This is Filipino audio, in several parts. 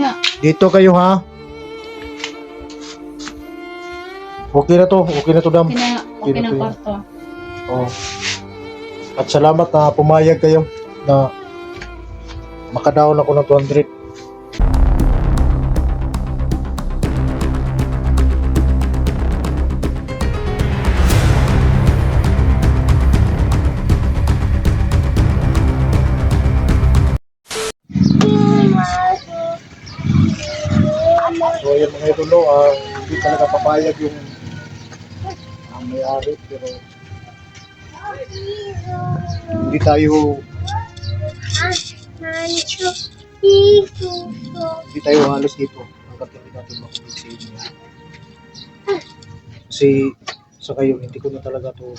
nga. Dito kayo ha. Okay na to. Okay na to, Dam. Okay na, okay Sino na kwarto. Oh. At salamat na pumayag kayo na makadaon ako ng 200. So yun mga idolo, ah, hindi talaga papayag yung ang may-ari pero hindi tayo hindi tayo halos dito hanggat hindi natin makulit sa inyo. Kasi sa kayo, hindi ko na talaga to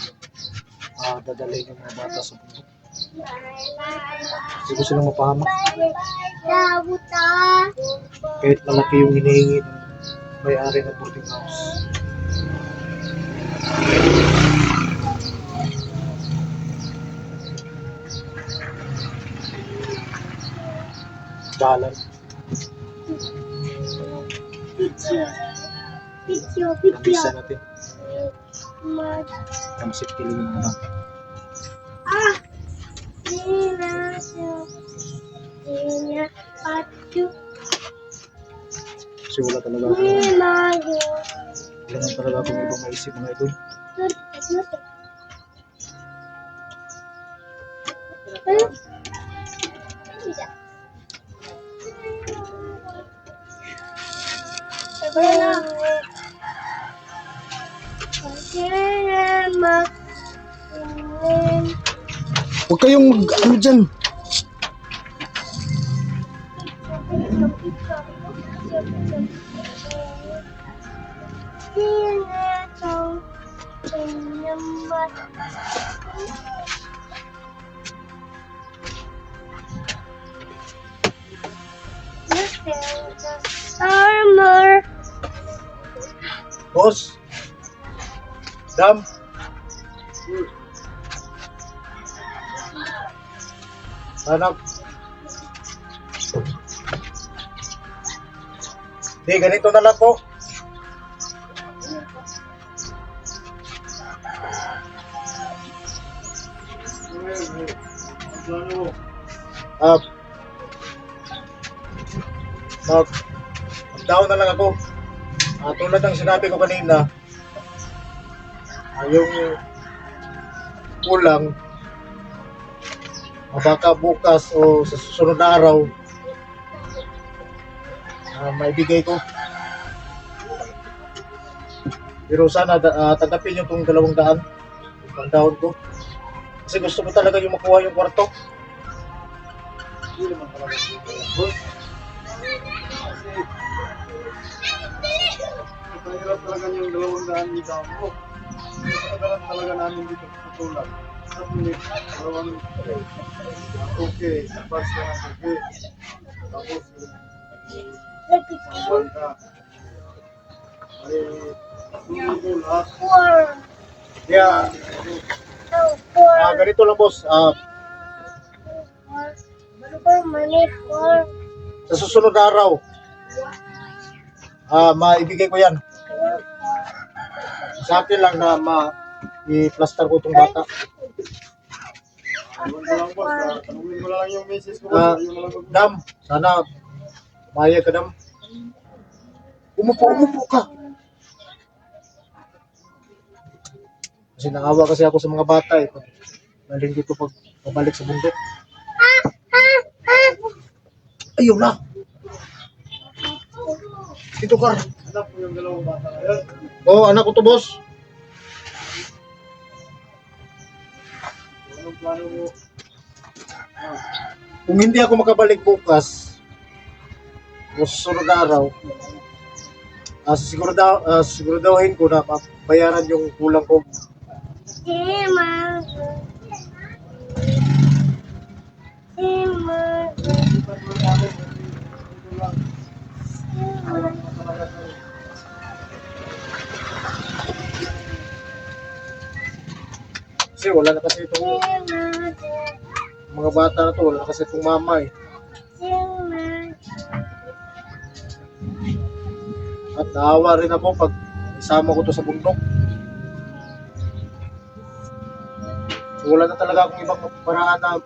ah, dadalhin yung mga bata sa bundok. Hindi ko silang mapahamak. Kahit malaki yung hinihingi ng may-ari ng boarding house. Bahalan. Nabisa natin. Kamasip kiling yung mga Kasi wala talaga ako. Wala na talaga akong ibang maisip mga idol. Huwag kayong mag ano dyan. Armor. Boss. Dam. Anak. Di, ganito na lang po. Ah, mag, mag-down na lang ako. Ah, tulad ng sinabi ko kanina, ah, yung kulang, baka bukas o sa susunod na araw, ah, maibigay ko. Pero sana ah, tanggapin yung itong dalawang daan, pang down ko. Kasi gusto ko talaga yung makuha yung kwarto. Hindi naman talaga. Mahirap talaga yung dalawang daan ni Damo. Matagalan talaga namin dito hindi, dalawang okay, ka na okay. Tapos, yung ka. Ay, hindi lahat. Four. No, four. ah, ganito lang boss, ah, sa susunod na araw, ah, maibigay ko yan. Sa akin lang na ma i-plaster ko itong bata. Iwan ko lang boss, ah, tanungin mo lang yung misis ko Ah, Dam, sana maya ka dam. Umupo, umupo ka. Kasi naawa kasi ako sa mga bata eh. Pag Galing dito pag pabalik sa bundok. Ayun na. Dito ka. Anak mo yung dalawang bata ngayon. Oo, anak ko to boss. Anong plano mo? Kung hindi ako makabalik bukas, o susunod na araw, uh, sigurado, uh, siguraduhin ko na bayaran yung kulang ko. Emma. Emma. Kasi wala na kasi itong mga bata na to, wala na kasi itong mama eh. At naawa rin ako pag isama ko to sa bundok. So, wala na talaga akong ibang paraan na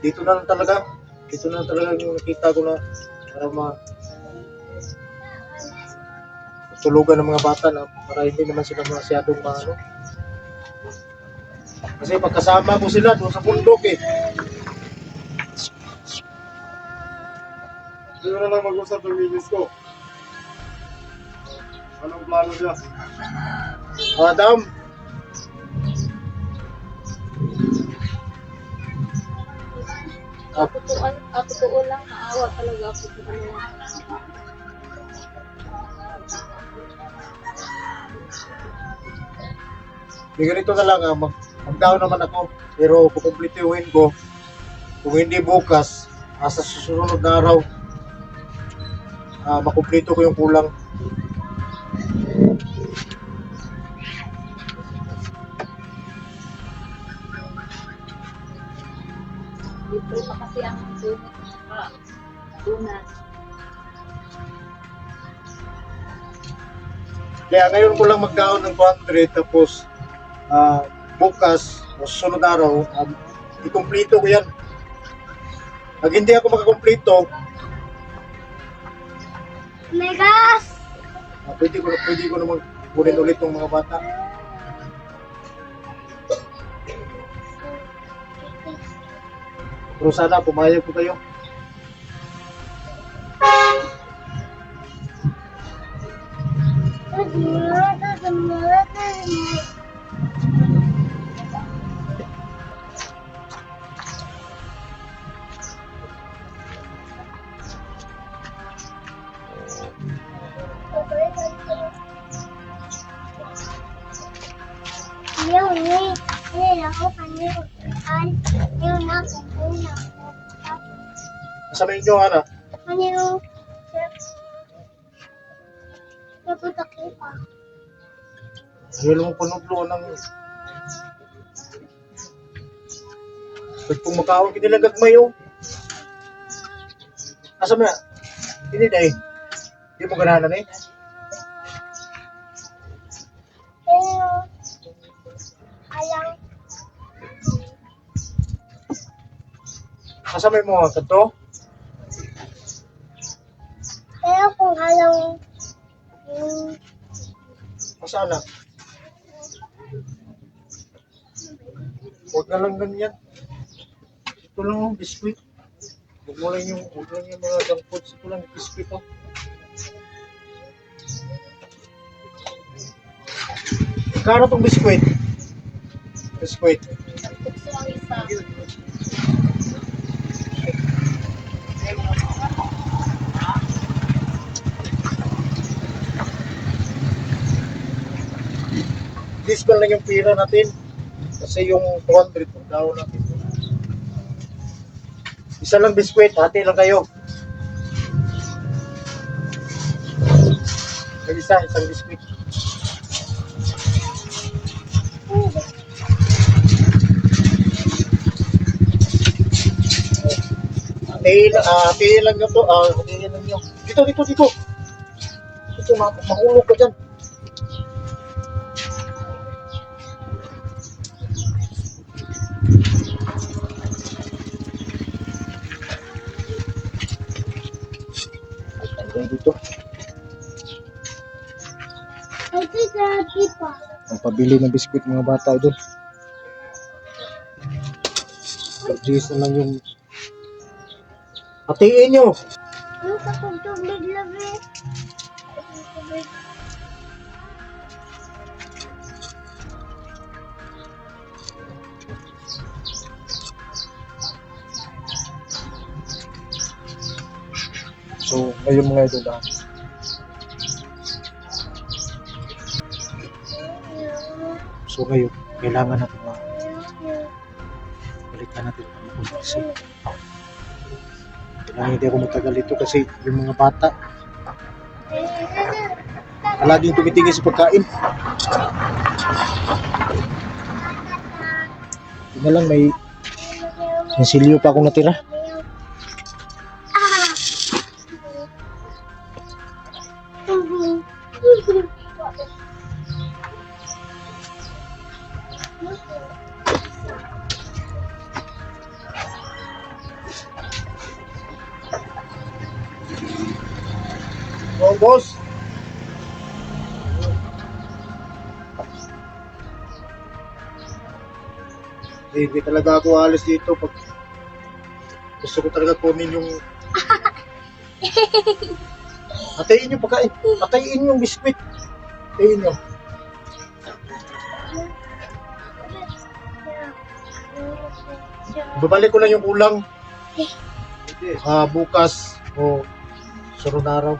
dito na lang talaga. Dito na lang talaga yung nakita ko na para ma tulugan ng mga bata na para hindi naman sila masyadong maano. Kasi pagkasama ko sila doon sa bundok eh. Hindi na lang mag-usap ng minis ko. Anong plano niya? Adam, Ako to, ako totoo lang, naawa talaga ako Di ganito na lang, ah, mag, mag-down naman ako. Pero kukumplituhin ko, kung hindi bukas, ah, sa susunod na araw, ah, makumplito ko yung kulang. Libre pa kasi ang sa dunas. Kaya ngayon ko lang mag-down ng 200 tapos ah, bukas, o susunod na araw, um, ikumplito ko yan. Pag hindi ako makakumplito, Megas! ah, pwede ko, pwede ko naman kunin ulit ng mga bata. Pero sana pumayag ko kayo. Yung ni, ni ako kanyo. An, yung nasa una. Kasama inyo, Ana. Ano yung Napunta kita. Ayaw mo panudlo ng... Pag kung makawag, hindi lang gagmay, oh. Asa mo na? Hindi na eh. Hindi mo ganahan eh. Pero, Asa may mga kanto? pero kung alam, yung, Asa na? Huwag na lang ganyan. Ito lang oh, biskuit. Huwag mo lang yung, huwag lang yung mga junk foods. Ito lang, biskuit oh. Kano tong biskuit? Biskuit. Gusto ang isa. This lang yung pira natin. Kasi yung 200 pag daw natin. Isa lang biskwit, hati lang kayo. May isa, isang biskwit. Hati lang, ah, lang yun to. Ah, hati lang yun. Dito, dito, dito. Dito, ma mahulog ka dyan. Hanggang dito. ang pabili ng biskuit mga bata doon. Pag-dress na lang yung Hatiin nyo! Ano sa tubig labi? So, ngayon mga idol ah, So ngayon, kailangan natin ma balikan natin ang mga kasi kailangan hindi ako matagal dito kasi yung mga bata palaging tumitingin sa pagkain. Yun na lang, may may pa akong natira. Eh, Hindi talaga ako alis dito pag gusto ko talaga kunin yung Atayin nyo pagkain. Atayin yung biskwit. Atayin nyo. Babalik ko lang yung kulang Hindi. ah, bukas o sunod na araw.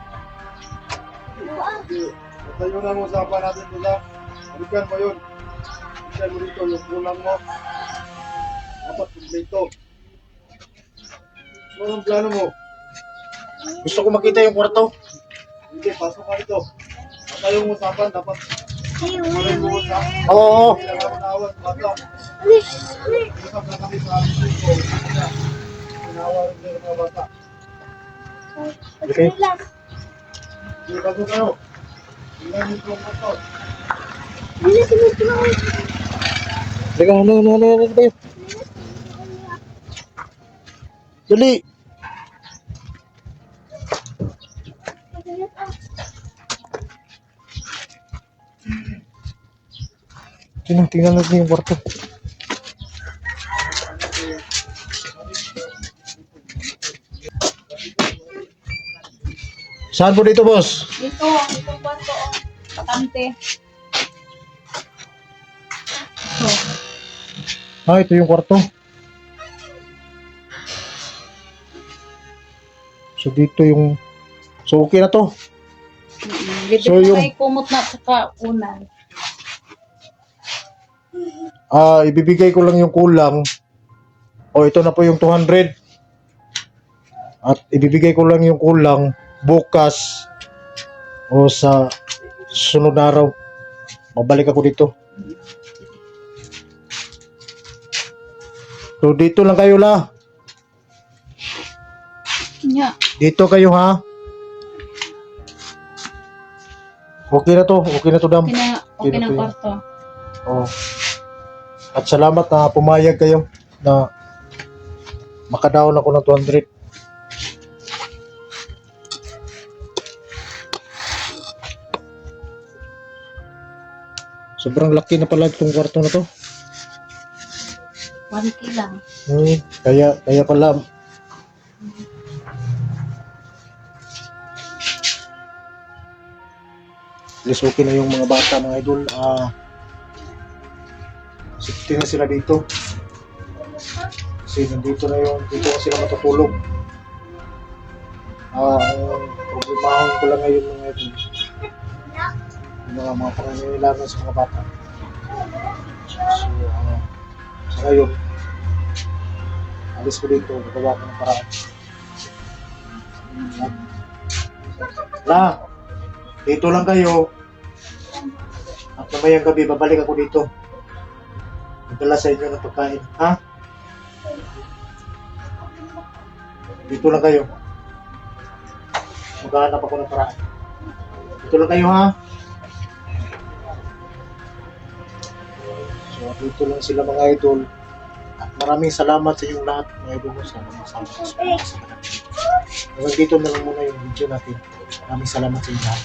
Basta yun ang usapan natin nila. Balikan mo yun. Balikan mo dito yung kulang mo. Dapat kumpleto. Ano ang plano mo? Gusto ko makita yung kwarto. Hindi, pasok ka dito. Basta yung usapan, dapat. Oo, oo. Hindi bata. Okay. Hindi, pasok kayo. Niyo itong motor. Teka, ano, ano, ano, ano, Dali. Tingnan, tingnan natin yung kwarto. Saan po dito, boss? Dito, itong kwarto, oh. Patante. So, Ah, ito yung kwarto. So dito yung So okay na to. libre So, yung- kumot na saka unan. Ah, ibibigay ko lang yung kulang. O ito na po yung 200. At ibibigay ko lang yung kulang bukas o sa sunod na araw. Mabalik ako dito. So dito lang kayo la. Nya, Dito kayo ha. Okay na to. Okay na to dam. okay na, okay Sino na kwarto. Oh. At salamat na pumayag kayo na makadaon ako ng 200. Sobrang laki na pala itong kwarto na to. 1K lang. Hmm, kaya, kaya pala. Least okay na yung mga bata, mga idol. Ah, safety na sila dito. Kasi nandito na yung, dito na sila matutulog. Ah, ang problemahan ko lang ngayon mga idol. Yung mga, pangangailangan sa mga bata. So, ah, sa ngayon, alis ko dito, gagawa ko ng paraan. La, dito lang kayo. At mamayang gabi, babalik ako dito. Magdala sa inyo ng pagkain. Ha? Dito lang kayo. Maghahanap ako ng paraan. Dito lang kayo, ha? So, dito lang sila mga idol. At maraming salamat sa inyong lahat, mga idol mo. Sana masama sa Hanggang dito na lang muna yung video natin. Maraming salamat sa inyo lahat.